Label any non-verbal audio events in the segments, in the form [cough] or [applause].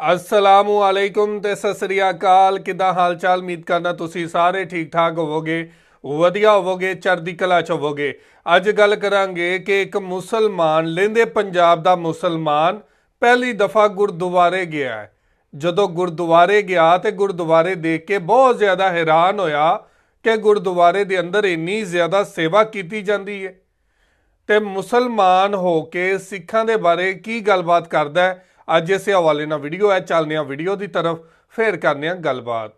ਅਸਲਾਮੁ ਅਲੈਕੁਮ ਤੇ ਸਤਿ ਸ੍ਰੀ ਅਕਾਲ। ਕਿਦਾਂ ਹਾਲ ਚਾਲ ਉਮੀਦ ਕਰਨਾ ਤੁਸੀਂ ਸਾਰੇ ਠੀਕ ਠਾਕ ਹੋਵੋਗੇ, ਵਧੀਆ ਹੋਵੋਗੇ, ਚੜ੍ਹਦੀ ਕਲਾ ਚ ਹੋਵੋਗੇ। ਅੱਜ ਗੱਲ ਕਰਾਂਗੇ ਕਿ ਇੱਕ ਮੁਸਲਮਾਨ ਲੈਂਦੇ ਪੰਜਾਬ ਦਾ ਮੁਸਲਮਾਨ ਪਹਿਲੀ ਦਫਾ ਗੁਰਦੁਆਰੇ ਗਿਆ ਜਦੋਂ ਗੁਰਦੁਆਰੇ ਗਿਆ ਤੇ ਗੁਰਦੁਆਰੇ ਦੇਖ ਕੇ ਬਹੁਤ ਜ਼ਿਆਦਾ ਹੈਰਾਨ ਹੋਇਆ ਕਿ ਗੁਰਦੁਆਰੇ ਦੇ ਅੰਦਰ ਇੰਨੀ ਜ਼ਿਆਦਾ ਸੇਵਾ ਕੀਤੀ ਜਾਂਦੀ ਹੈ। ਤੇ ਮੁਸਲਮਾਨ ਹੋ ਕੇ ਸਿੱਖਾਂ ਦੇ ਬਾਰੇ ਕੀ ਗੱਲਬਾਤ ਕਰਦਾ ਹੈ? ਅੱਜ ਇਸੇ ਹਵਾਲੇ ਨਾਲ ਵੀਡੀਓ ਹੈ ਚੱਲਦੇ ਹਾਂ ਵੀਡੀਓ ਦੀ ਤਰਫ ਫੇਰ ਕਰਨੇ ਹਾਂ ਗੱਲਬਾਤ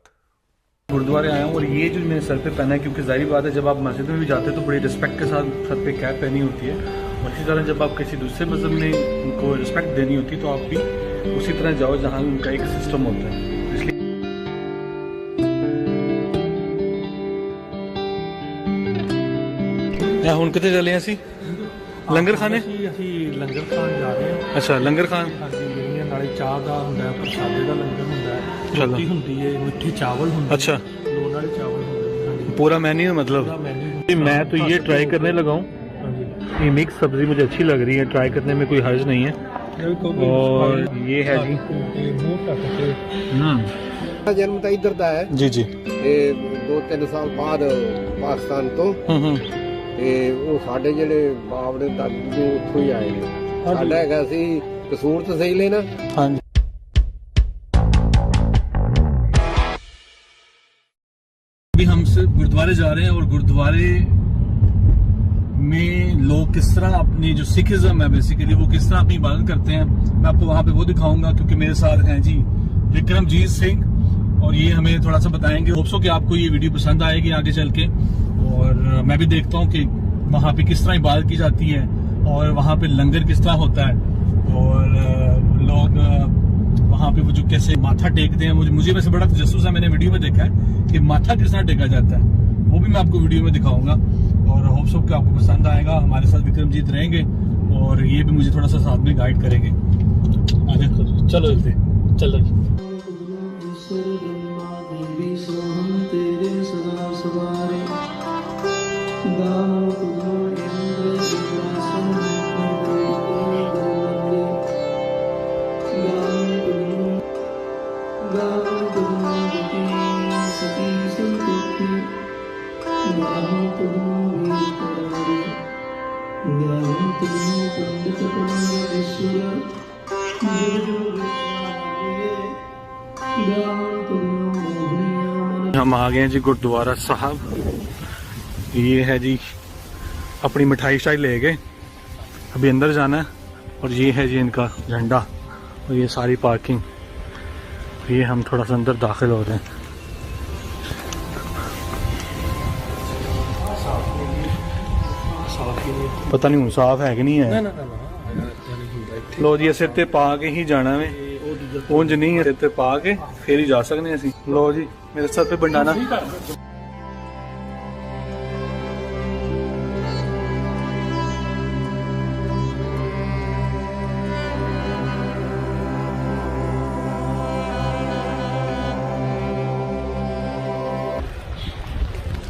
गुरुद्वारे आया हूँ और ये जो मैंने सर पे पहना है क्योंकि जाहिर बात है जब आप मस्जिद में भी जाते हैं तो बड़ी रिस्पेक्ट के साथ सर पे कैप पहनी होती है और इसी तरह जब आप किसी दूसरे मजहब में उनको रिस्पेक्ट देनी होती है तो आप भी उसी तरह जाओ जहाँ उनका एक सिस्टम होता है इसलिए ਇਹ ਹੁਣ ਕਿੱਥੇ ਚੱਲੇ ਅਸੀਂ ਲੰਗਰ ਖਾਣੇ ਅਸੀਂ ਅਸੀਂ ਲੰਗਰ ਖਾਣ ਜਾ ਰਹੇ ਹਾਂ ਅੱਛਾ ਨਾਲੇ ਚਾਹ ਦਾ ਹੁੰਦਾ ਹੈ ਪ੍ਰਸ਼ਾਦੇ ਦਾ ਲੰਗਰ ਹੁੰਦਾ ਹੈ ਚਲੋ। ਰੋਟੀ ਹੁੰਦੀ ਹੈ ਮਿੱਠੇ ਚਾਵਲ ਹੁੰਦੇ अच्छा। ਨੇ ਲੋਨ ਵਾਲੇ ਚਾਵਲ ਹੁੰਦੇ ਨੇ ਹਾਂਜੀ पूरा मेन्यू मतलब ਪੂਰਾ menu मैं तो ये ट्राई करने लगा हूँ ਹਾਂਜੀ ये मिक्स सब्जी मुझे अच्छी लग रही है ट्राई करने में कोई हर्ज नहीं है ਇਹ ਕੋਈ और ये है जी ਤੇ ਮੂੰਹ ਢੱਕ ਕੇ हम्म ਮੇਰਾ ਜਨਮ ਤਾਂ ਇੱਧਰ ਦਾ ਹੈ जी जी ਤੇ 2-3 ਸਾਲ ਬਾਅਦ ਪਾਕਿਸਤਾਨ ਤੋਂ हम्म हम्म ਤੇ ਉਹ ਸਾਡੇ ਜਿਹੜੇ ਬਾਪ ਨੇ ਦਾਦੂ ਉੱਥੋਂ ਹੀ ਆਏ ਨੇ ਸਾਡਾ ਹੈਗਾ ਸੀ ਕਸੂਰ ਤਹਿਸੀਲ ਹੈ ਨਾ हाँ जी अभी हम सिर्फ गुरुद्वारे जा रहे हैं और गुरुद्वारे में लोग किस तरह अपनी जो सिखिज्म है बेसिकली वो किस तरह अपनी इबादत करते हैं मैं आपको वहां पे वो दिखाऊंगा क्योंकि मेरे साथ हैं जी विक्रमजीत सिंह और ये हमें थोड़ा सा बताएंगे होप्सो कि आपको ये वीडियो पसंद आएगी आगे चल के और अ, मैं भी देखता हूँ कि वहाँ पे किस तरह इबादत की जाती है और वहाँ पे लंगर किस तरह होता है और लोग वहाँ पे वो जो कैसे माथा टेकते हैं मुझे मुझे वैसे बड़ा तजस्सुस है मैंने वीडियो में देखा है कि माथा किस तरह टेका जाता है। वो भी मैं आपको वीडियो में दिखाऊँगा। और होप सो कि आपको पसंद आएगा। हमारे साथ विक्रमजीत रहेंगे और ये भी मुझे थोड़ा सा साथ में गाइड करेंगे। चलो चलते चलो हम आ गए जी गुरुद्वारा साहब। ये है जी अपनी मिठाई शाई ले गए। अभी अंदर जाना है और ये है जी इनका झंडा और ये सारी पार्किंग। ये हम थोड़ा सा अंदर दाखिल हो रहे हैं। ਪਤਾ ਨਹੀਂ ਹੁਣ ਸਾਫ ਹੈ ਕਿ ਨਹੀਂ ਹੈ ਨਾ ਨਾ ਨਾ ਜਾਨੀ ਹੁੰਦਾ ਇੱਥੇ ਲੋ ਜੀ ਸਿਰ ਤੇ ਪਾ ਕੇ ਹੀ ਜਾਣਾ ਵੇ ਉਹ ਦੂਜਾ ਉਂਝ ਨਹੀਂ ਹੈ ਸਿਰ ਤੇ ਪਾ ਕੇ ਫੇਰ ਹੀ ਜਾ ਸਕਦੇ ਹਾਂ ਅਸੀਂ ਲੋ ਜੀ ਮੇਰੇ ਸਰ ਤੇ ਬੰਡਾਣਾ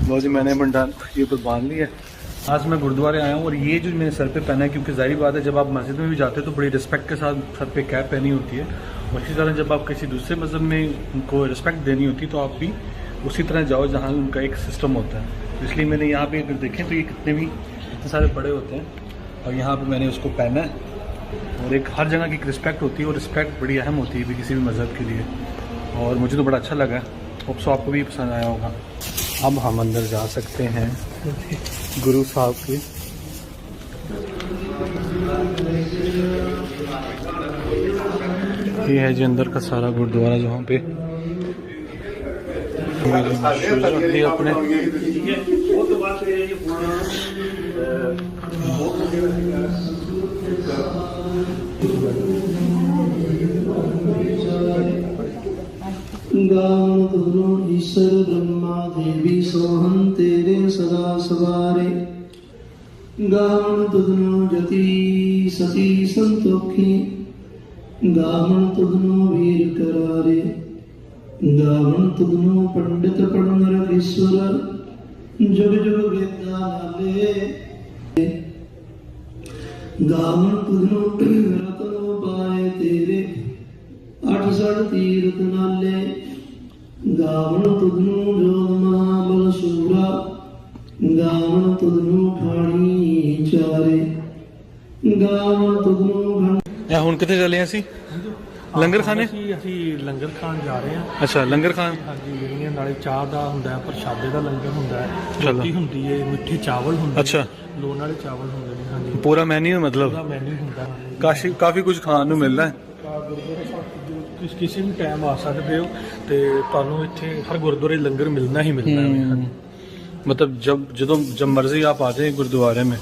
लो जी मैंने बंडान ये ऊपर बांध लिया आज मैं गुरुद्वारे आया हूँ और ये जो मैंने सर पे पहना है, क्योंकि ज़ाहिर बात है, जब आप मस्जिद में भी जाते हैं तो बड़ी रिस्पेक्ट के साथ सर पे कैप पहनी होती है। इसी तरह जब आप किसी दूसरे मज़हब में उनको रिस्पेक्ट देनी होती है तो आप भी उसी तरह जाओ जहाँ उनका एक सिस्टम होता है। इसलिए मैंने यहाँ पे अगर देखें तो ये कितने भी, इतने सारे बड़े होते हैं। और यहाँ पे मैंने उसको पहना है। और एक हर जगह की एक रिस्पेक्ट होती है और रिस्पेक्ट बड़ी अहम होती है भी किसी भी मज़हब के लिए। और मुझे तो बड़ा अच्छा लगा। होप सो आपको भी पसंद आया होगा। अब हम अंदर जा सकते हैं गुरु साहब के। ये है जी अंदर का सारा गुरुद्वारा जहाँ पे। मेरे शूज़ रख दिए अपने ਗਾਵਨ ਤੁਮੋ ਈਸ਼ਰ ਬ੍ਰਹਮਾ ਦੇਵੀ ਸੋਹੰ ਤੇਰੇ ਸਦਾ ਸਵਾਰੇ। ਗਾਵਨ ਤੁਮੋ ਜਤੀ ਸਤੀ ਸੰਤੋਖੀ ਗਾਵਨ ਤੁਮੋ ਵੀਰ ਕਰਾਰੇ। ਗਾਵਨ ਤੁਮੋ ਪੰਡਿਤ ਪੜਨਰ ਈਸ਼ਵਰ ਜੁਗ ਜੁਗ ਵੇਦਾਂ ਨਾਲੇ। ਗਾਵਨ ਤੁਮੋ ਰਤਨੋ ਪਾਏ ਤੇਰੇ, ਅਠ 66 ਤੀਰਥ ਨਾਲੇ। ਗਾਵਨ ਤੁਧਨੂੰ ਜੋਗ ਮਹਾਬਲ ਸੂਰਾ ਗਾਵਨ ਤੁਧਨੂੰ ਖਾਣੀ ਚਾਰੇ। ਗਾਵਨ ਤੁਧਨੂੰ ਘਣ ਇਹ ਹੁਣ ਕਿੱਥੇ ਚੱਲੇ ਅਸੀਂ? ਲੰਗਰ ਖਾਣੇ? ਅਸੀਂ ਅਸੀਂ ਲੰਗਰ ਖਾਣ ਜਾ ਰਹੇ ਹਾਂ ਅੱਛਾ ਲੰਗਰ ਖਾਣ? ਹਾਂਜੀ ਜਿਹੜੀਆਂ ਨਾਲੇ ਚਾਹ ਦਾ ਹੁੰਦਾ ਹੈ ਪ੍ਰਸ਼ਾਦੇ ਦਾ ਲੰਗਰ ਹੁੰਦਾ ਹੈ ਚਲੋ। ਰੋਟੀ ਹੁੰਦੀ ਹੈ ਮਿੱਠੇ ਚਾਵਲ ਹੁੰਦੇ ਅੱਛਾ। ਲੋਨ ਵਾਲੇ ਚਾਵਲ ਹੁੰਦੇ ਨੇ ਹਾਂਜੀ। ਪੂਰਾ ਮੈਨੂ ਮਤਲਬ? ਉਹਦਾ ਮੈਨੂ ਹੁੰਦਾ ਹੈ ਕਾਫੀ ਕਾਫੀ ਕੁਝ ਖਾਣ ਨੂੰ ਮਿਲਦਾ ਹੈ। ਤਾਂ ਗੁਰਦੁਆਰਾ ਸਾਹਿਬ ਜੋ ਕਿਸ ਕਿਸੇ ਵੀ ਟਾਈਮ ਆ ਸਕਦੇ ਹੋ ਤੇ ਤੁਹਾਨੂੰ ਇੱਥੇ ਹਰ ਗੁਰਦੁਆਰੇ ਲੰਗਰ ਮਿਲਣਾ ਹੀ ਮਿਲਣਾ ਹੈ ਹਾਂਜੀ। मतलब जब जब जब मर्जी आप आ जाए गुरुद्वारे में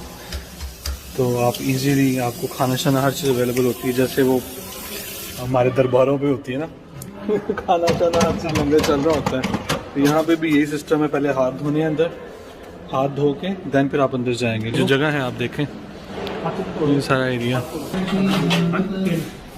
तो आप इजीली आपको खाना शाना हर चीज़ अवेलेबल होती है जैसे वो हमारे दरबारों पे होती है ना खाना शाना हर चीज़ लंगर चल रहा होता है तो यहाँ पे भी यही सिस्टम है पहले हाथ धोने हैं अंदर हाथ धो के देन फिर आप अंदर जाएंगे जो जगह है आप देखें ये सारा एरिया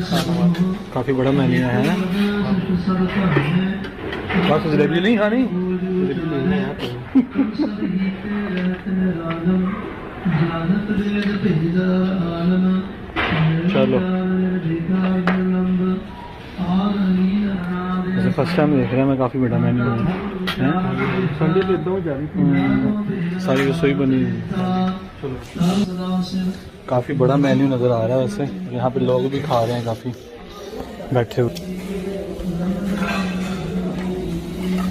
काफ़ी बड़ा मेन्यू है। बस जलेबी नहीं खानी? चलो। फ़र्स्ट टाइम देख रहे हैं मैं काफ़ी बड़ा मैंने हूँ? सारी रसोई बनी हुई काफ़ी बड़ा मेन्यू नज़र आ रहा है वैसे। यहाँ पे लोग भी खा रहे हैं काफ़ी। बैठे हुए।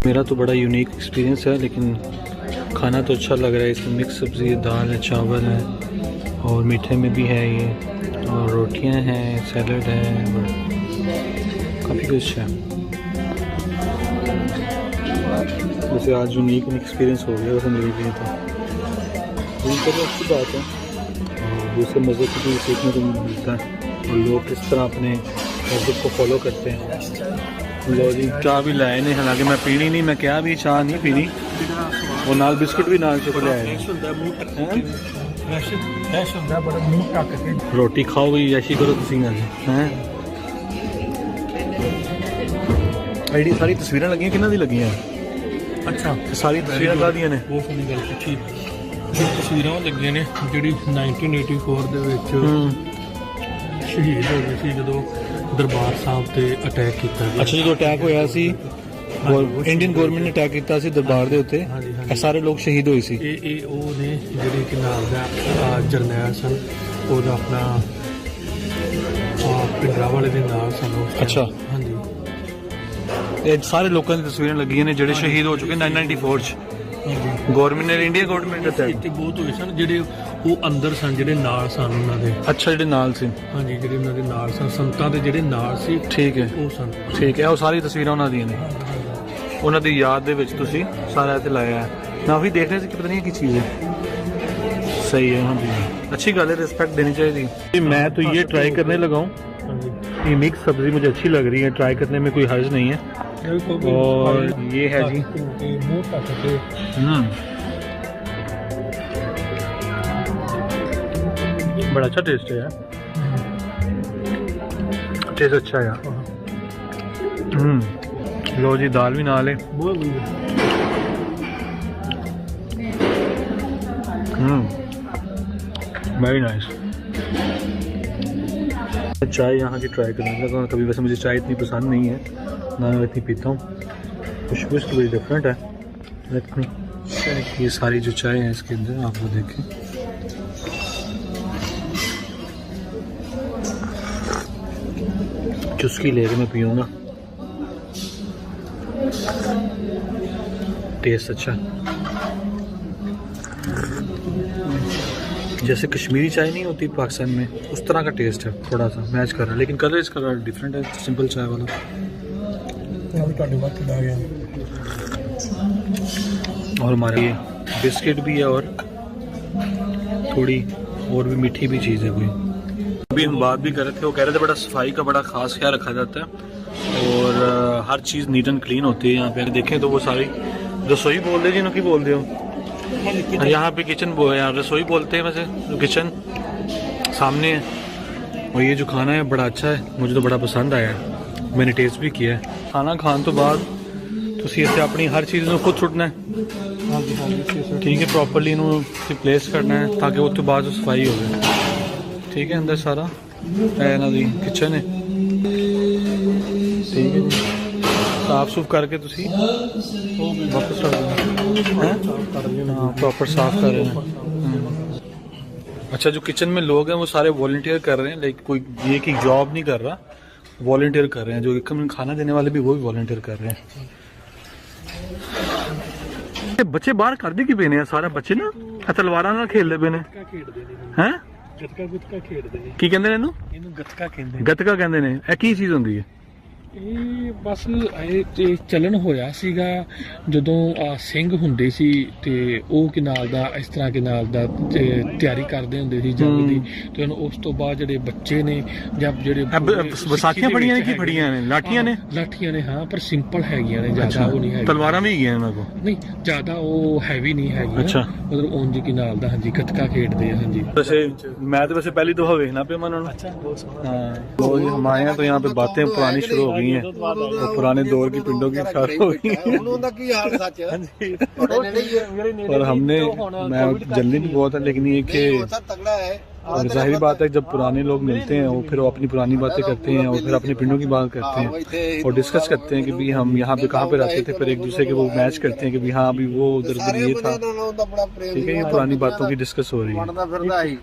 मेरा तो बड़ा यूनिक एक्सपीरियंस है लेकिन खाना तो अच्छा लग रहा है। इसमें मिक्स सब्ज़ी है दाल है चावल है और मीठे में भी है ये। और रोटियाँ हैं सैलड है काफ़ी कुछ है। वैसे आज यूनिक एक्सपीरियस हो गया ज़िंदगी के लिए तो। ये तो अच्छी बात है। और दूसरे मज़हब को भी सीखने को मिलता है। और लोग किस तरह अपने मज़हब को फॉलो करते हैं। चाह भी लाए नहीं, हालाँकि मैं पीनी नहीं, मैं क्या भी चाह नहीं पीनी। और नाल बिस्किट भी नाल चुप लिया रोटी खाओ भी ऐसी करो तुम हैं? एडी सारी तस्वीरें लगियाँ कि लगियाँ? ਅੱਛਾ। ਸਾਰੀ ਤਸਵੀਰਾਂ ਕਾਹਦੀਆਂ ਨੇ? ਉਹ ਸੁਣੀ ਗੱਲ ਪੁੱਛੀ ਇਹ ਤਸਵੀਰਾਂ ਉਹ ਲੱਗੀਆਂ ਨੇ ਜਿਹੜੀ 1984 ਦੇ ਵਿੱਚ ਸ਼ਹੀਦ ਹੋ ਗਏ ਸੀ ਜਦੋਂ ਦਰਬਾਰ ਸਾਹਿਬ ਤੇ ਅਟੈਕ ਕੀਤਾ ਗਿਆ। ਅੱਛਾ ਜਦੋਂ ਅਟੈਕ ਹੋਇਆ ਸੀ ਇੰਡੀਅਨ ਗਵਰਨਮੈਂਟ ਨੇ ਅਟੈਕ ਕੀਤਾ ਸੀ ਦਰਬਾਰ ਦੇ ਉੱਤੇ। ਇਹ ਸਾਰੇ ਲੋਕ ਸ਼ਹੀਦ ਹੋਏ ਸੀ। ਇਹ ਇਹ ਉਹ ਨੇ ਜਿਹੜੇ ਕਿ ਨਾਮ ਦਾ ਜਰਨੈਲ ਸਨ। ਉਹਦਾ ਆਪਣਾ ਪਿੰਡਰਾ ਵਾਲੇ ਦੇ ਨਾਲ ਸਨ। ਅੱਛਾ। ਹਾਂਜੀ ਇਹ ਸਾਰੇ ਲੋਕਾਂ ਦੀ ਤਸਵੀਰਾਂ ਲੱਗੀਆਂ ਨੇ ਜਿਹੜੇ ਸ਼ਹੀਦ ਹੋ ਚੁੱਕੇ 994 ਚ ਹਾਂਜੀ ਗਵਰਨਮੈਂਟ ਨੇ ਇੰਡੀਆ ਗਵਰਨਮੈਂਟ ਦਾ ਅਟੈਕ ਇੱਥੇ ਬਹੁਤ ਹੋਏ ਸਨ ਜਿਹੜੇ ਉਹ ਅੰਦਰ ਸਨ ਜਿਹੜੇ ਨਾਲ ਸਨ ਉਹਨਾਂ ਦੇ ਅੱਛਾ ਜਿਹੜੇ ਨਾਲ ਸੀ ਹਾਂਜੀ ਜਿਹੜੇ ਉਹਨਾਂ ਦੇ ਨਾਲ ਸਨ ਸੰਤਾਂ ਦੇ ਜਿਹੜੇ ਨਾਲ ਸੀ ਠੀਕ ਹੈ ਉਹ ਸਨ ਠੀਕ ਹੈ ਉਹ ਸਾਰੀ ਤਸਵੀਰਾਂ ਉਹਨਾਂ ਦੀਆਂ ਨੇ ਉਹਨਾਂ ਦੀ ਯਾਦ ਦੇ ਵਿੱਚ ਤੁਸੀਂ ਸਾਰਾ ਇੱਥੇ ਲਾਇਆ ਹੈ ਮੈਂ ਉਹੀ ਦੇਖ ਰਿਹਾ ਸੀ ਕਿ ਪਤਾ ਨਹੀਂ ਇਹ ਕੀ ਚੀਜ਼ ਹੈ सही है हाँ जी अच्छी गल है रिस्पेक्ट देनी चाहिए मैं तो ये ट्राई करने लगा हूँ ਹਾਂਜੀ ये मिक्स सब्जी मुझे अच्छी लग रही है ट्राई करने में कोई हर्ज नहीं है और ये है जी। हम्म। बड़ा अच्छा टेस्ट है यार। टेस्ट अच्छा है यार। हम्म। लो जी, दाल भी ना ले वेरी नाइस चाय यहाँ की ट्राई करने लगा कभी वैसे मुझे चाय इतनी पसंद नहीं है। ना रखनी पीता। हूँ कुछ इसकी बड़ी डिफरेंट है। ये सारी जो चाय है इसके अंदर, आप वो देखें। चुस्की लेके मैं पीऊँगा। टेस्ट अच्छा। जैसे कश्मीरी चाय नहीं होती पाकिस्तान में, उस तरह का टेस्ट है थोड़ा सा। मैच कर रहा है, लेकिन कलर इसका डिफरेंट है सिंपल चाय वाला। ਤੁਹਾਡੇ ਵੱਲ ਕਿੱਦਾਂ ਗਿਆ और हमारे ये बिस्किट भी है और थोड़ी और भी मीठी भी चीज़ है कोई अभी हम बात भी कर रहे थे वो कह रहे थे बड़ा सफाई का बड़ा खास ख्याल रखा जाता है और अ, हर चीज़ नीट एंड क्लीन होती है यहाँ पे अगर देखें तो वो सारी रसोई बोल दे जिन्हों की बोल दे हो यहाँ पे किचन वो यहाँ रसोई बोलते हैं वैसे किचन सामने है और ये जो खाना है बड़ा अच्छा है मुझे तो बड़ा पसंद आया है मैंने टेस्ट भी किया है ਖਾਣਾ ਖਾਣ ਤੋਂ ਬਾਅਦ ਤੁਸੀਂ ਇੱਥੇ ਆਪਣੀ ਹਰ ਚੀਜ਼ ਨੂੰ ਖੁਦ ਸੁੱਟਣਾ ਹੈ ਹਾਂਜੀ ਹਾਂਜੀ ਠੀਕ ਹੈ ਪ੍ਰੋਪਰਲੀ ਇਹਨੂੰ ਰਿਪਲੇਸ ਕਰਨਾ ਹੈ ਤਾਂ ਕਿ ਉਸ ਤੋਂ ਬਾਅਦ ਸਫਾਈ ਹੋਵੇ ਠੀਕ ਹੈ ਅੰਦਰ ਸਾਰਾ ਇਹ ਇਹਨਾਂ ਦੀ ਕਿਚਨ ਹੈ ਠੀਕ ਹੈ ਜੀ ਸਾਫ ਸੁਫ ਕਰਕੇ ਤੁਸੀਂ ਉਹ ਵਾਪਸ ਕਰ ਦੇਣਾ ਹੈ हाँ प्रॉपर साफ कर रहे हैं हम्म। अच्छा जो किचन में लोग हैं वो सारे वॉलंटियर कर रहे हैं लाइक कोई ये कि जॉब नहीं कर रहा वॉलंटियर कर रहे हैं जो एक खाना देने वाले भी वो भी वॉलंटियर कर रहे हैं ਇਹ ਬੱਚੇ ਬਾਹਰ ਕਰਦੇ ਕੀ ਪਏ ਨੇ ਆ ਸਾਰੇ ਬੱਚੇ ਨਾ ਇਹ ਤਲਵਾਰਾਂ ਨਾਲ ਖੇਡਦੇ ਪਏ ਨੇ ਗੱਤਕਾ ਖੇਡਦੇ ਨੇ ਹੈ ਗੱਤਕਾ ਗੁੱਤਕਾ ਖੇਡਦੇ ਨੇ ਕੀ ਕਹਿੰਦੇ ਨੇ ਇਹਨੂੰ ਇਹਨੂੰ ਗੱਤਕਾ ਕਹਿੰਦੇ ਗੱਤਕਾ ਕਹਿੰਦੇ ਨੇ ਇਹ ਕੀ ਚੀਜ਼ ਹੁੰਦੀ ਹੈ ਇਹ ਬਸ ਇਹ ਚਲਣ ਹੋਇਆ ਸੀਗਾ ਜਦੋਂ ਸਿੰਘ ਹੁੰਦੇ ਸੀ ਤੇ ਉਹ ਕਿਨਾਲ ਦਾ ਇਸ ਤਰ੍ਹਾਂ ਕਿਨਾਲ ਦਾ ਤਿਆਰੀ ਕਰਦੇ ਹੁੰਦੇ ਸੀ ਜੰਗ ਦੀ। ਤੇ ਉਸ ਤੋਂ ਬਾਅਦ ਜਿਹੜੇ ਬੱਚੇ ਨੇ ਜਾਂ ਜਿਹੜੇ ਵਿਸਾਖੀਆਂ ਫੜੀਆਂ ਨੇ ਕੀ ਫੜੀਆਂ ਨੇ? ਲਾਠੀਆਂ ਨੇ? ਲਾਠੀਆਂ ਨੇ ਹਾਂ ਪਰ ਸਿੰਪਲ ਹੈਗੀਆਂ ਨੇ ਜ਼ਿਆਦਾ ਉਹ ਨਹੀਂ ਹੈ ਤਲਵਾਰਾਂ ਵੀ ਹੈਗੀਆਂ ਉਹਨਾਂ ਕੋਲ? ਨਹੀਂ ਜ਼ਿਆਦਾ ਉਹ ਹੈਵੀ ਨਹੀਂ ਹੈਗੀ ਅੱਛਾ। ਮਤਲਬ ਉਂਝ ਕਿਨਾਲ ਦਾ ਹਾਂਜੀ ਕਤਕਾ ਖੇਡਦੇ ਆ ਹਾਂਜੀ। ਵੈਸੇ ਮੈਂ ਤਾਂ ਵੈਸੇ ਪਹਿਲੀ ਦੋਹਾ ਵੇਖਣਾ ਪਿਆ ਮਨ ਨੂੰ ਅੱਛਾ ਬਹੁਤ ਸੋਹਣਾ। ਹਾਂ। ਉਹ ਹਮਾਰੇ ਤੋਂ ਯਹਾਂ ਪੇ ਬਾਤਾਂ ਪੁਰਾਣੀ ਸ਼ੁਰੂ ਹੋ गई हैं वो पुराने दौर की पिंडों की शार हो गई और हमने मैं जल्दी भी बहुत है लेकिन ये कि और जाहिर बात है जब पुराने लोग मिलते हैं वो फिर वो अपनी पुरानी बातें करते हैं और फिर अपने पिंडों की बात करते हैं और डिस्कस करते हैं कि भी हम यहाँ पे कहाँ पे रहते थे फिर एक दूसरे के वो मैच करते हैं कि भी हाँ अभी वो उधर उधर ये था ਨਾਲ ਉਹਦਾ ਬੜਾ ਪ੍ਰੇਮ ठीक है ये पुरानी बातों की डिस्कस हो रही है ਬਣਦਾ ਫਿਰਦਾ ਸੀ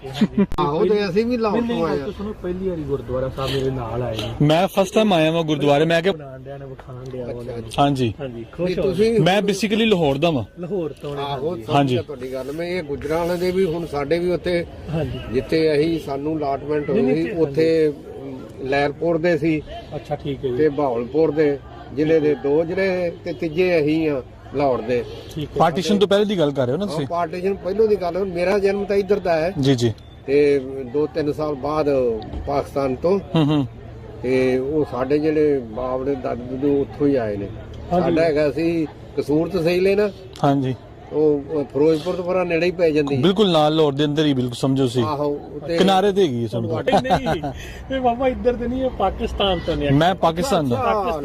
ਆਹੋ ਤੇ ਅਸੀਂ ਵੀ ਲਾਹੌਰ ਤੋਂ ਆਏ ਆ ਸੁਣੋ ਪਹਿਲੀ ਵਾਰੀ ਗੁਰਦੁਆਰਾ ਸਾਹਿਬ ਮੇਰੇ ਨਾਲ ਆਏ ਨੇ मैं फर्स्ट टाइम आया मैं गुरुद्वारे मैं क्या ਬਣਾਉਣ ਡਿਆ ਨੇ ਵਿਖਾਣ ਡਿਆ ਉਹਨਾਂ ਨੂੰ हाँ जी ਹਾਂਜੀ ਵੀ ਖੁਸ਼ ਹੋ ਤੁਸੀਂ मैं बेसिकली लाहौर दा वां ਲਾਹੌਰ ਤੋਂ ਨੇ ਆਹੋ ਹਾਂਜੀ। ਸਮਝਿਆ ਤੁਹਾਡੀ ਗੱਲ ਮੈਂ ਇਹ ਗੁਜਰਾਂ ਵਾਲੇ ਦੇ ਵੀ ਹੁਣ ਸਾਡੇ ਵੀ ਉੱਥੇ ਹਾਂਜੀ ਤੇ ਅਸੀਂ ਸਾਨੂੰ ਅਲਾਟਮੈਂਟ ਹੋ ਗਈ ਉੱਥੇ ਲੈਰਪੁਰ ਦੇ ਸੀ। ਅੱਛਾ ਠੀਕ ਹੈ ਤੇ ਜੀ ਦੇ ਜ਼ਿਲ੍ਹੇ ਦੇ ਦੋ ਜ਼ਿਲ੍ਹੇ ਤੇ ਤੀਜੇ ਅਸੀਂ ਆ ਲਾਹੌਰ ਦੇ। ਠੀਕ ਹੈ। ਪਾਰਟੀਸ਼ਨ ਤੋਂ ਪਹਿਲੇ ਦੀ ਗੱਲ ਕਰ ਰਹੇ ਹੋ ਨਾ ਤੁਸੀਂ? ਪਾਰਟੀਸ਼ਨ ਪਹਿਲੋਂ ਦੀ ਗੱਲ ਮੇਰਾ ਜਨਮ ਤਾਂ ਇੱਧਰ ਦਾ ਹੈ। ਜੀ ਜੀ। ਤੇ 2-3 ਸਾਲ ਬਾਅਦ ਪਾਕਿਸਤਾਨ ਤੋਂ। ਹੂੰ ਹੂੰ। ਤੇ ਉਹ ਸਾਡੇ ਜਿਹੜੇ ਬਾਪ ਦੇ ਦਾਦੂ ਦੂਦੂ ਉੱਥੋਂ ਹੀ ਆਏ ਨੇ। ਸਾਡਾ ਹੈਗਾ ਸੀ ਕਸੂਰ ਤਹਿਸੀਲ ਹੈ ਨਾ। ਹਾਂਜੀ। ਉਹ ਫਿਰੋਜ਼ਪੁਰ ਤੋਂ ਪਰਾਂ ਨੇੜੇ ਹੀ ਪੈ ਜਾਂਦੀ ਬਿਲਕੁਲ ਨਾਲ ਲਾਹੌਰ ਦੇ ਅੰਦਰ ਹੀ ਬਿਲਕੁਲ ਸਮਝੋ ਸੀ ਕਿਨਾਰੇ ਤੇ ਹੈਗੀ ਸਮਝੋ। ਨਹੀਂ। ਇਹ ਬਾਬਾ ਇੱਧਰ ਤੇ ਨਹੀਂ ਇਹ ਪਾਕਿਸਤਾਨ ਤੋਂ ਨੇ। ਮੈਂ ਪਾਕਿਸਤਾਨ ਦਾ।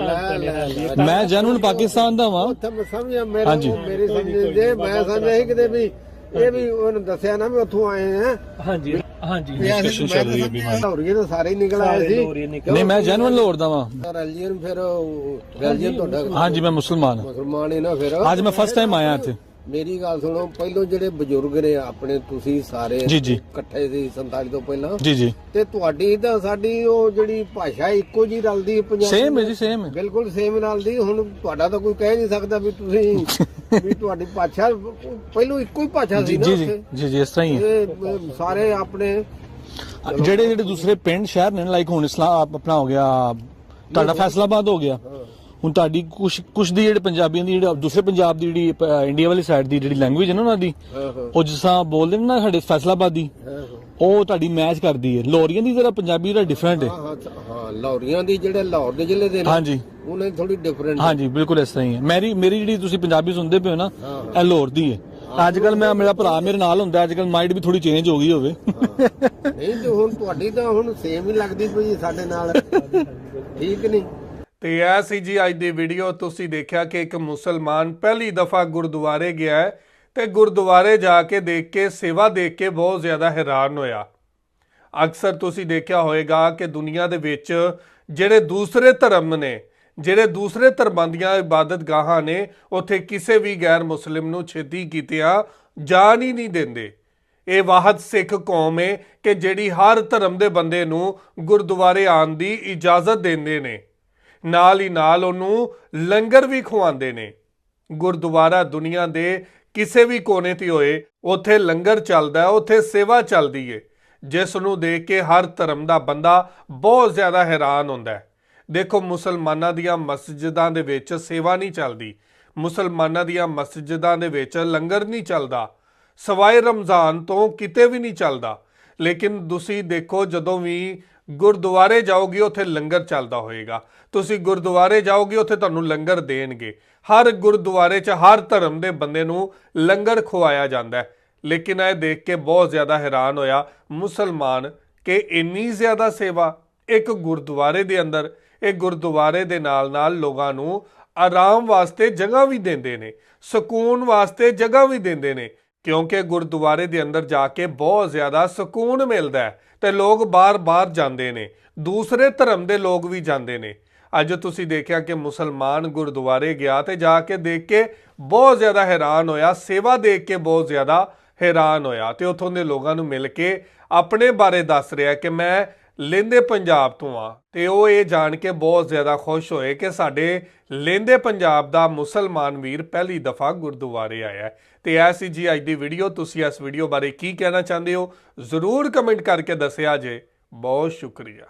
ਮੈਂ ਜਨੂਨ ਪਾਕਿਸਤਾਨ ਦਾ ਵਾਂ। ਉੱਥੇ ਮੈਂ ਸਮਝਿਆ ਮੇਰੇ ਮੇਰੇ ਸਮਝੇ ਮੈਂ ਸਮਝਿਆ ਸੀ ਕਿਤੇ ਵੀ ਇਹ ਵੀ ਉਹਨੂੰ ਦੱਸਿਆ ਨਾ ਵੀ ਉੱਥੋਂ ਆਏ ਆ। ਹਾਂਜੀ ਹਾਂਜੀ। ਮੈਂ ਜਨਵਨ ਦਾ ਵਾਂ। ਮੈਂ ਮੁਸਲਮਾਨ ਮੁਸਲਮਾਨ ਹੀ ਮੈਂ ਫਸਟ ਟਾਈਮ ਆਇਆ ਇੱਥੇ। ਮੇਰੀ ਗੱਲ ਸੁਣੋ ਪਹਿਲੋਂ ਜਿਹੜੇ ਬਜ਼ੁਰਗ ਨੇ ਆਪਣੇ ਤੁਸੀਂ ਸਾਰੇ ਇਕੱਠੇ ਸੀ 47 ਤੋਂ ਪਹਿਲਾਂ ਜੀ ਜੀ। ਤੇ ਤੁਹਾਡੀ ਤਾਂ ਸਾਡੀ ਉਹ ਜਿਹੜੀ ਭਾਸ਼ਾ ਇੱਕੋ ਜੀ ਰਲਦੀ ਹੈ ਪੰਜਾਬੀ ਸੇਮ ਹੈ ਜੀ ਸੇਮ ਹੈ। ਬਿਲਕੁਲ ਸੇਮ ਰਲਦੀ ਹੁਣ ਤੁਹਾਡਾ ਤਾਂ ਕੋਈ ਕਹਿ ਨਹੀਂ ਸਕਦਾ ਵੀ ਤੁਸੀਂ [laughs] ਵੀ ਤੁਹਾਡੀ ਭਾਸ਼ਾ ਪਹਿਲੋਂ ਇੱਕੋ ਹੀ ਭਾਸ਼ਾ ਸੀ ਨਾ ਜੀ ਜੀ, ਇਸ ਤਰ੍ਹਾਂ ਹੀ ਸਾਰੇ ਆਪਣੇ ਜਿਹੜੇ ਜਿਹੜੇ ਦੂਸਰੇ ਪਿੰਡ ਸ਼ਹਿਰ ਨੇ ਲਾਈਕ ਹੁਣ ਇਸਲਾਮ ਆਪਣਾ ਹੋ ਗਿਆ ਤੁਹਾਡਾ ਫੈਸਲਾਬਾਦ ਹੋ ਗਿਆ। ਹੁਣ ਤੁਹਾਡੀ ਕੁਝ ਕੁਝ ਦੀ ਜਿਹੜੇ ਪੰਜਾਬੀਆਂ ਦੀ ਜਿਹੜੇ ਦੂਸਰੇ ਪੰਜਾਬ ਦੀ ਜਿਹੜੀ ਇੰਡੀਆ ਵਾਲੀ ਸਾਈਡ ਦੀ ਜਿਹੜੀ ਲੈਂਗੁਏਜ ਹੈ ਨਾ ਉਹਨਾਂ ਦੀ ਉਹ ਜਿਸ ਬੋਲਦੇ ਨੇ ਨਾ ਸਾਡੇ ਫੈਸਲਾਬਾਦੀ। ਉਹ ਤੁਹਾਡੀ ਮੈਚ ਕਰਦੀ ਹੈ। ਲੋਰੀਆਂ ਦੀ ਜਰਾ ਪੰਜਾਬੀ ਜਿਹੜਾ ਡਿਫਰੈਂਟ ਹੈ। ਹਾਂ ਹਾਂ, ਹਾਂ ਲਾਹੌਰੀਆਂ ਦੀ ਜਿਹੜੇ ਲਾਹੌਰ ਦੇ ਜ਼ਿਲ੍ਹੇ ਦੇ ਨੇ ਹਾਂਜੀ। ਉਹਨਾਂ ਦੀ ਥੋੜੀ ਡਿਫਰੈਂਟ ਹਾਂਜੀ ਬਿਲਕੁਲ ਇਸ ਤਰ੍ਹਾਂ ਹੀ ਹੈ। ਮੇਰੀ ਮੇਰੀ ਜਿਹੜੀ ਤੁਸੀਂ ਪੰਜਾਬੀ ਸੁਣਦੇ ਪਏ ਹੋ ਨਾ। ਇਹ ਲਾਹੌਰ ਦੀ ਹੈ। ਅੱਜ ਕੱਲ ਮੈਂ ਮੇਰਾ ਭਰਾ ਮੇਰੇ ਨਾਲ ਹੁੰਦਾ ਅੱਜ ਕੱਲ ਮਾਈਂਡ ਵੀ ਥੋੜੀ ਚੇਂਜ ਹੋ ਗਈ ਹੋਵੇ। ਨਹੀਂ ਤੇ ਹੁਣ ਤੁਹਾਡੀ ਤਾਂ ਹੁਣ ਸੇਮ ਹੀ ਲੱਗਦੀ ਪਈ ਸਾਡੇ ਨਾਲ। [laughs] ਠੀਕ ਨਹੀਂ? ਤੇ ਇਹ ਸੀ ਜੀ ਅੱਜ ਦੀ ਵੀਡੀਓ ਤੁਸੀਂ ਦੇਖਿਆ ਕਿ ਇੱਕ ਮੁਸਲਮਾਨ ਪਹਿਲੀ ਦਫਾ ਗੁਰਦੁਆਰੇ ਗਿਆ ਹੈ ਤੇ ਗੁਰਦੁਆਰੇ ਜਾ ਕੇ ਦੇਖ ਕੇ, ਸੇਵਾ ਦੇਖ ਕੇ ਬਹੁਤ ਜ਼ਿਆਦਾ ਹੈਰਾਨ ਹੋਇਆ। ਅਕਸਰ ਤੁਸੀਂ ਦੇਖਿਆ ਹੋਵੇਗਾ ਕਿ ਦੁਨੀਆ ਦੇ ਵਿੱਚ ਜਿਹੜੇ ਦੂਸਰੇ ਧਰਮ ਨੇ, ਜਿਹੜੇ ਦੂਸਰੇ ਧਰਮਾਂ ਦੀਆਂ ਇਬਾਦਤਗਾਹਾਂ ਨੇ, ਉੱਥੇ ਕਿਸੇ ਵੀ ਗੈਰ ਮੁਸਲਿਮ ਨੂੰ ਛੇਤੀ ਕੀਤਿਆਂ ਜਾਣ ਹੀ ਨਹੀਂ ਦਿੰਦੇ। ਇਹ ਵਾਹਦ ਸਿੱਖ ਕੌਮ ਹੈ ਕਿ ਜਿਹੜੀ ਹਰ ਧਰਮ ਦੇ ਬੰਦੇ ਨੂੰ ਗੁਰਦੁਆਰੇ ਆਉਣ ਦੀ ਇਜਾਜ਼ਤ ਦਿੰਦੇ ਨੇ। ਨਾਲ ਹੀ ਨਾਲ ਉਹਨੂੰ ਲੰਗਰ ਵੀ ਖਵਾਉਂਦੇ ਨੇ। ਗੁਰਦੁਆਰਾ ਦੁਨੀਆ ਦੇ ਕਿਸੇ ਵੀ ਕੋਨੇ ਤੇ ਹੋਏ, ਉੱਥੇ ਲੰਗਰ ਚੱਲਦਾ ਉੱਥੇ ਸੇਵਾ ਚੱਲਦੀ ਹੈ ਜਿਸ ਨੂੰ ਦੇਖ ਕੇ ਹਰ ਧਰਮ ਦਾ ਬੰਦਾ ਬਹੁਤ ਜ਼ਿਆਦਾ ਹੈਰਾਨ ਹੁੰਦਾ ਹੈ। ਦੇਖੋ, ਮੁਸਲਮਾਨਾਂ ਦੀਆਂ ਮਸਜਿਦਾਂ ਦੇ ਵਿੱਚ ਸੇਵਾ ਨਹੀਂ ਚੱਲਦੀ। ਮੁਸਲਮਾਨਾਂ ਦੀਆਂ ਮਸਜਿਦਾਂ ਦੇ ਵਿੱਚ ਲੰਗਰ ਨਹੀਂ ਚੱਲਦਾ। ਸਵਾਏ ਰਮਜ਼ਾਨ ਤੋਂ ਕਿਤੇ ਵੀ ਨਹੀਂ ਚੱਲਦਾ। ਲੇਕਿਨ ਤੁਸੀਂ ਦੇਖੋ, ਜਦੋਂ ਵੀ ਗੁਰਦੁਆਰੇ ਜਾਓਗੇ, ਉੱਥੇ ਲੰਗਰ ਚੱਲਦਾ ਹੋਏਗਾ। ਤੁਸੀਂ ਗੁਰਦੁਆਰੇ ਜਾਓਗੇ, ਉੱਥੇ ਤੁਹਾਨੂੰ ਲੰਗਰ ਦੇਣਗੇ। ਹਰ ਗੁਰਦੁਆਰੇ 'ਚ, ਹਰ ਧਰਮ ਦੇ ਬੰਦੇ ਨੂੰ ਲੰਗਰ ਖਵਾਇਆ ਜਾਂਦਾ ਹੈ। ਲੇਕਿਨ ਇਹ ਦੇਖ ਕੇ ਬਹੁਤ ਜ਼ਿਆਦਾ ਹੈਰਾਨ ਹੋਇਆ ਮੁਸਲਮਾਨ ਕਿ ਇੰਨੀ ਜ਼ਿਆਦਾ ਸੇਵਾ ਇੱਕ ਗੁਰਦੁਆਰੇ ਦੇ ਅੰਦਰ, ਇਹ ਗੁਰਦੁਆਰੇ ਦੇ ਨਾਲ-ਨਾਲ ਲੋਕਾਂ ਨੂੰ ਆਰਾਮ ਵਾਸਤੇ ਜਗ੍ਹਾ ਵੀ ਦਿੰਦੇ ਨੇ, ਸਕੂਨ ਵਾਸਤੇ ਜਗ੍ਹਾ ਵੀ ਦਿੰਦੇ ਨੇ। ਕਿਉਂਕਿ ਗੁਰਦੁਆਰੇ ਦੇ ਅੰਦਰ ਜਾ ਕੇ ਬਹੁਤ ਜ਼ਿਆਦਾ ਸਕੂਨ ਮਿਲਦਾ ਹੈ ਤੇ ਲੋਕ ਬਾਰ-ਬਾਰ ਜਾਂਦੇ ਨੇ, ਦੂਸਰੇ ਧਰਮ ਦੇ ਲੋਕ ਵੀ ਜਾਂਦੇ ਨੇ। ਅੱਜ ਤੁਸੀਂ ਦੇਖਿਆ ਕਿ ਮੁਸਲਮਾਨ ਗੁਰਦੁਆਰੇ ਗਿਆ ਤੇ ਜਾ ਕੇ ਦੇਖ ਕੇ ਬਹੁਤ ਜ਼ਿਆਦਾ ਹੈਰਾਨ ਹੋਇਆ, ਸੇਵਾ ਦੇਖ ਕੇ ਬਹੁਤ ਜ਼ਿਆਦਾ ਹੈਰਾਨ ਹੋਇਆ ਤੇ ਉੱਥੋਂ ਦੇ ਲੋਕਾਂ ਨੂੰ ਮਿਲ ਕੇ ਆਪਣੇ ਬਾਰੇ ਦੱਸ ਰਿਹਾ ਕਿ ਮੈਂ ਲਹਿੰਦੇ ਪੰਜਾਬ ਤੋਂ ਆ ਤੇ ਉਹ ਇਹ ਜਾਣ ਕੇ ਬਹੁਤ ਜ਼ਿਆਦਾ ਖੁਸ਼ ਹੋਏ ਕਿ ਸਾਡੇ ਲਹਿੰਦੇ ਪੰਜਾਬ ਦਾ ਮੁਸਲਮਾਨ ਵੀਰ ਪਹਿਲੀ ਦਫਾ ਗੁਰਦੁਆਰੇ ਆਇਆ ਹੈ। ਤੇ ਐ ਸੀ ਜੀ ਅੱਜ ਦੀ ਵੀਡੀਓ। ਤੁਸੀਂ ਇਸ ਵੀਡੀਓ ਬਾਰੇ ਕੀ ਕਹਿਣਾ ਚਾਹੁੰਦੇ ਹੋ? ਜ਼ਰੂਰ ਕਮੈਂਟ ਕਰਕੇ ਦੱਸਿਆ ਜੇ। ਬਹੁਤ ਸ਼ੁਕਰੀਆ।